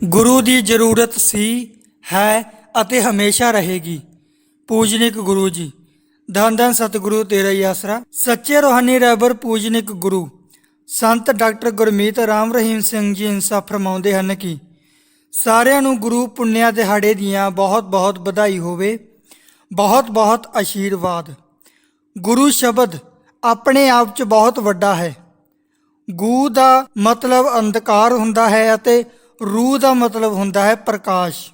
ਗੁਰੂ ਦੀ ਜ਼ਰੂਰਤ ਸੀ, ਹੈ ਅਤੇ ਹਮੇਸ਼ਾ ਰਹੇਗੀ। ਪੂਜਨਿਕ ਗੁਰੂ ਜੀ, ਧੰਨ ਧੰਨ ਸਤਿਗੁਰੂ ਤੇਰਾ ਹੀ ਆਸਰਾ। ਸੱਚੇ ਰੋਹਾਨੀ ਰਹਿਬਰ ਪੂਜਨਿਕ ਗੁਰੂ, ਸੰਤ ਡਾਕਟਰ ਗੁਰਮੀਤ ਰਾਮ ਰਹੀਮ ਸਿੰਘ ਜੀ ਇਨਸਾ ਫਰਮਾਉਂਦੇ ਹਨ ਕਿ ਸਾਰਿਆਂ ਨੂੰ ਗੁਰੂ ਪੁੰਨਿਆ ਦਿਹਾੜੇ ਦੀਆਂ ਬਹੁਤ ਬਹੁਤ ਵਧਾਈ ਹੋਵੇ, ਬਹੁਤ ਬਹੁਤ ਆਸ਼ੀਰਵਾਦ ਗੁਰੂ ਸ਼ਬਦ ਆਪਣੇ ਆਪ 'ਚ ਬਹੁਤ ਵੱਡਾ ਹੈ। ਗੂ ਦਾ ਮਤਲਬ ਅੰਧਕਾਰ ਹੁੰਦਾ ਹੈ ਅਤੇ ਰੂਹ ਦਾ ਮਤਲਬ ਹੁੰਦਾ ਹੈ ਪ੍ਰਕਾਸ਼।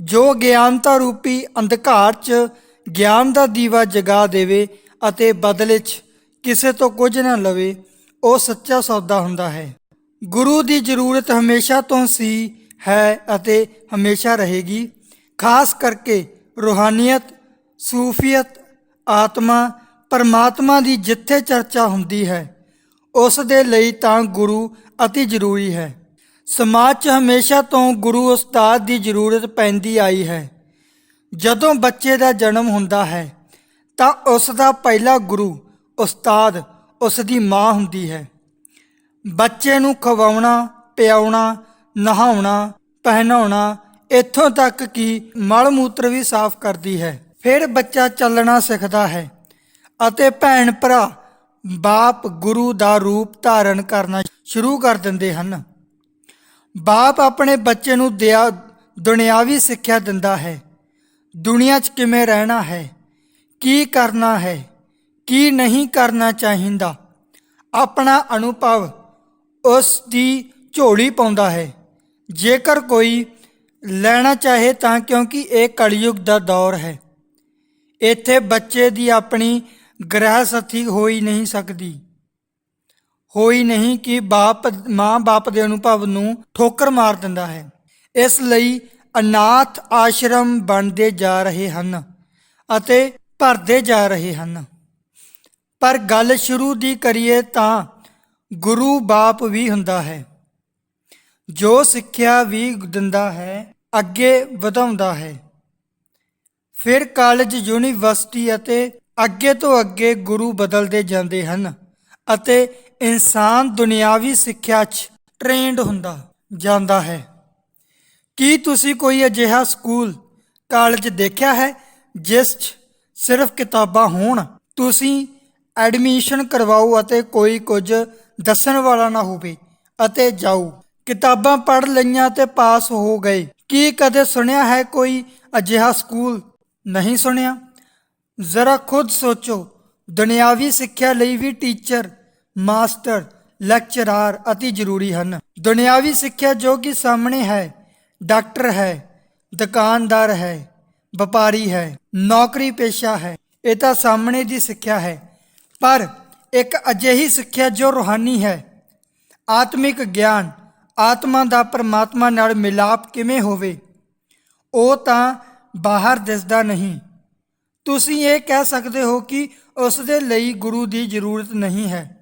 ਜੋ ਗਿਆਨਤਾ ਰੂਪੀ ਅੰਧਕਾਰ 'ਚ ਗਿਆਨ ਦਾ ਦੀਵਾ ਜਗਾ ਦੇਵੇ ਅਤੇ ਬਦਲੇ 'ਚ ਕਿਸੇ ਤੋਂ ਕੁਝ ਨਾ ਲਵੇ, ਉਹ ਸੱਚਾ ਸੌਦਾ ਹੁੰਦਾ ਹੈ। ਗੁਰੂ ਦੀ ਜ਼ਰੂਰਤ ਹਮੇਸ਼ਾ ਤੋਂ ਸੀ, ਹੈ ਅਤੇ ਹਮੇਸ਼ਾ ਰਹੇਗੀ। ਖਾਸ ਕਰਕੇ ਰੂਹਾਨੀਅਤ, ਸੂਫੀਅਤ, ਆਤਮਾ, ਪਰਮਾਤਮਾ ਦੀ ਜਿੱਥੇ ਚਰਚਾ ਹੁੰਦੀ ਹੈ, ਉਸ ਦੇ ਲਈ ਤਾਂ ਗੁਰੂ ਅਤੀ ਜ਼ਰੂਰੀ ਹੈ। ਸਮਾਜ 'ਚ ਹਮੇਸ਼ਾ ਤੋਂ ਗੁਰੂ ਉਸਤਾਦ ਦੀ ਜ਼ਰੂਰਤ ਪੈਂਦੀ ਆਈ ਹੈ। ਜਦੋਂ ਬੱਚੇ ਦਾ ਜਨਮ ਹੁੰਦਾ ਹੈ, ਤਾਂ ਉਸ ਦਾ ਪਹਿਲਾ ਗੁਰੂ ਉਸਤਾਦ ਉਸ ਦੀ ਮਾਂ ਹੁੰਦੀ ਹੈ। ਬੱਚੇ ਨੂੰ ਖਵਾਉਣਾ, ਪਿਆਉਣਾ, ਨਹਾਉਣਾ, ਪਹਿਨਾਉਣਾ ਇੱਥੋਂ ਤੱਕ ਕਿ ਮਲ ਮੂਤਰ ਵੀ ਸਾਫ਼ ਕਰਦੀ ਹੈ। ਫਿਰ ਬੱਚਾ ਚੱਲਣਾ ਸਿੱਖਦਾ ਹੈ ਅਤੇ ਭੈਣ ਭਰਾ ਬਾਪ ਗੁਰੂ ਦਾ ਰੂਪ ਧਾਰਨ ਕਰਨਾ ਸ਼ੁਰੂ ਕਰ ਦਿੰਦੇ ਹਨ। ਬਾਪ ਆਪਣੇ ਬੱਚੇ ਨੂੰ ਦਿਆ, ਦੁਨਿਆਵੀ ਸਿੱਖਿਆ ਦਿੰਦਾ ਹੈ। ਦੁਨੀਆ 'ਚ ਕਿਵੇਂ ਰਹਿਣਾ ਹੈ? ਕੀ ਕਰਨਾ ਹੈ? ਕੀ ਨਹੀਂ ਕਰਨਾ ਚਾਹੀਦਾ? ਆਪਣਾ ਅਨੁਭਵ ਉਸ ਦੀ ਝੋਲੀ ਪਾਉਂਦਾ ਹੈ। ਜੇਕਰ ਕੋਈ ਲੈਣਾ ਚਾਹੇ ਤਾਂ ਕਿਉਂਕਿ ਇਹ ਕਲਯੁਗ ਦਾ ਦੌਰ ਹੈ। ਇੱਥੇ ਬੱਚੇ ਦੀ ਆਪਣੀ ਗ੍ਰਹਿ ਸਥੀ ਹੋਈ ਨਹੀਂ ਸਕਦੀ। ਹੋਈ ਨਹੀਂ ਕਿ ਬਾਪ ਮਾਂ ਬਾਪ ਦੇ ਅਨੁਭਵ ਨੂੰ ਠੋਕਰ ਮਾਰ ਦਿੰਦਾ ਹੈ। ਇਸ ਲਈ ਅਨਾਥ ਆਸ਼ਰਮ ਬਣਦੇ ਜਾ ਰਹੇ ਹਨ ਅਤੇ ਭਰਦੇ ਜਾ ਰਹੇ ਹਨ। ਪਰ ਗੱਲ ਸ਼ੁਰੂ ਦੀ ਕਰੀਏ ਤਾਂ ਗੁਰੂ ਬਾਪ ਵੀ ਹੁੰਦਾ ਹੈ। ਜੋ ਸਿੱਖਿਆ ਵੀ ਦਿੰਦਾ ਹੈ, ਅੱਗੇ ਵਧਾਉਂਦਾ ਹੈ। ਫਿਰ ਕਾਲਜ, ਯੂਨੀਵਰਸਿਟੀ ਅਤੇ ਅੱਗੇ ਤੋਂ ਅੱਗੇ ਗੁਰੂ ਬਦਲਦੇ ਜਾਂਦੇ ਹਨ ਅਤੇ ਇਨਸਾਨ ਦੁਨਿਆਵੀ ਸਿੱਖਿਆ 'ਚ ਟ੍ਰੇਨਡ ਹੁੰਦਾ, ਜਾਂਦਾ ਹੈ। ਕੀ ਤੁਸੀਂ ਕੋਈ ਅਜਿਹਾ ਸਕੂਲ, ਕਾਲਜ ਦੇਖਿਆ ਹੈ, ਜਿਸ 'ਚ ਸਿਰਫ ਕਿਤਾਬਾਂ ਹੋਣ? ਤੁਸੀਂ ਐਡਮਿਸ਼ਨ ਕਰਵਾਓ ਅਤੇ ਕੋਈ ਕੁਝ ਦੱਸਣ ਵਾਲਾ ਨਾ ਹੋਵੇ ਅਤੇ ਜਾਓ। ਕਿਤਾਬਾਂ ਪੜ੍ਹ ਲਈਆਂ ਤੇ ਪਾਸ ਹੋ ਗਏ। ਕੀ ਕਦੇ ਸੁਣਿਆ ਹੈ ਕੋਈ ਅਜਿਹਾ ਸਕੂਲ? ਨਹੀਂ ਸੁਣਿਆ। ਜ਼ਰਾ ਖੁਦ ਸੋਚੋ। ਦੁਨਿਆਵੀ ਸਿੱਖਿਆ ਲਈ ਵੀ ਟੀਚਰ ਮਾਸਟਰ, ਲੈਕਚਰਾਰ ਅਤੀ ਜ਼ਰੂਰੀ ਹਨ। ਦੁਨਿਆਵੀ ਸਿੱਖਿਆ ਜੋ ਕਿ ਸਾਹਮਣੇ ਹੈ, ਡਾਕਟਰ ਹੈ, ਦੁਕਾਨਦਾਰ ਹੈ, ਵਪਾਰੀ ਹੈ, ਨੌਕਰੀ ਪੇਸ਼ਾ ਹੈ, ਇਹ ਤਾਂ ਸਾਹਮਣੇ ਦੀ ਸਿੱਖਿਆ ਹੈ। ਪਰ ਇੱਕ ਅਜਿਹੀ ਸਿੱਖਿਆ ਜੋ ਰੂਹਾਨੀ ਹੈ, ਆਤਮਿਕ ਗਿਆਨ, ਆਤਮਾ ਦਾ ਪਰਮਾਤਮਾ ਨਾਲ ਮਿਲਾਪ ਕਿਵੇਂ ਹੋਵੇ, ਉਹ ਤਾਂ ਬਾਹਰ ਦਿਸਦਾ ਨਹੀਂ। ਤੁਸੀਂ ਇਹ ਕਹਿ ਸਕਦੇ ਹੋ ਕਿ ਉਸ ਦੇ ਲਈ ਗੁਰੂ ਦੀ ਜ਼ਰੂਰਤ ਨਹੀਂ ਹੈ।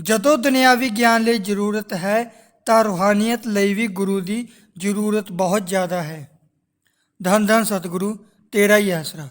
ਜਦੋਂ ਦੁਨਿਆਵੀ ਗਿਆਨ ਲਈ ਜ਼ਰੂਰਤ ਹੈ, ਤਾਂ ਰੂਹਾਨੀਅਤ ਲਈ ਵੀ ਗੁਰੂ ਦੀ ਜ਼ਰੂਰਤ ਬਹੁਤ ਜ਼ਿਆਦਾ ਹੈ। ਧੰਨ ਧੰਨ ਸਤਿਗੁਰੂ, ਤੇਰਾ ਹੀ ਆਸਰਾ।